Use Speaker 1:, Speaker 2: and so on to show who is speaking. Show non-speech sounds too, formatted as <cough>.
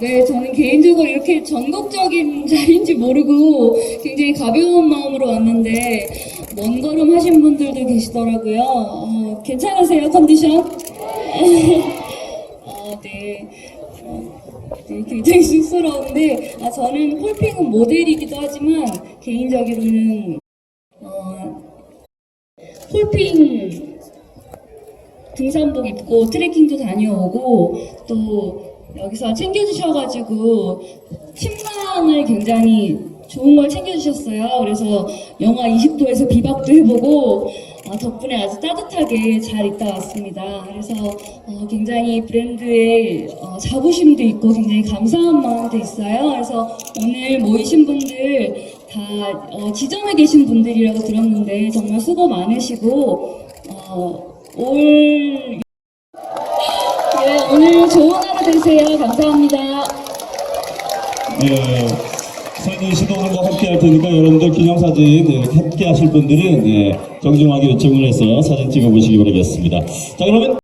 Speaker 1: 네, 저는 개인적으로 이렇게 전국적인 <laughs> 자리인지 모르고 굉장히 가벼운 마음으로 왔는데 먼 걸음 하신 분들도 계시더라고요. 어, 괜찮으세요, 컨디션? <laughs> 어, 네. 어, 네, 굉장히 쑥스러운데 아, 저는 홀핑은 모델이기도 하지만 개인적으로는 어, 홀핑 등산복 입고 트레킹도 다녀오고 또 여기서 챙겨주셔가지고 침낭을 굉장히 좋은 걸 챙겨주셨어요. 그래서 영하 20도에서 비박도 해보고 아, 덕분에 아주 따뜻하게 잘 있다 왔습니다. 그래서 어, 굉장히 브랜드에 어, 자부심도 있고 굉장히 감사한 마음도 있어요. 그래서 오늘 모이신 분들 다 어, 지점에 계신 분들이라고 들었는데 정말 수고 많으시고 어, 올 네, 오늘 좋은 되세요. 감사합니다.
Speaker 2: 네, 사진 시동과 함께 할 테니까 여러분들 기념사진 네, 함께 하실 분들은 네, 정중하게 요청을 해서 사진 찍어 보시기 바라겠습니다. 자, 그러면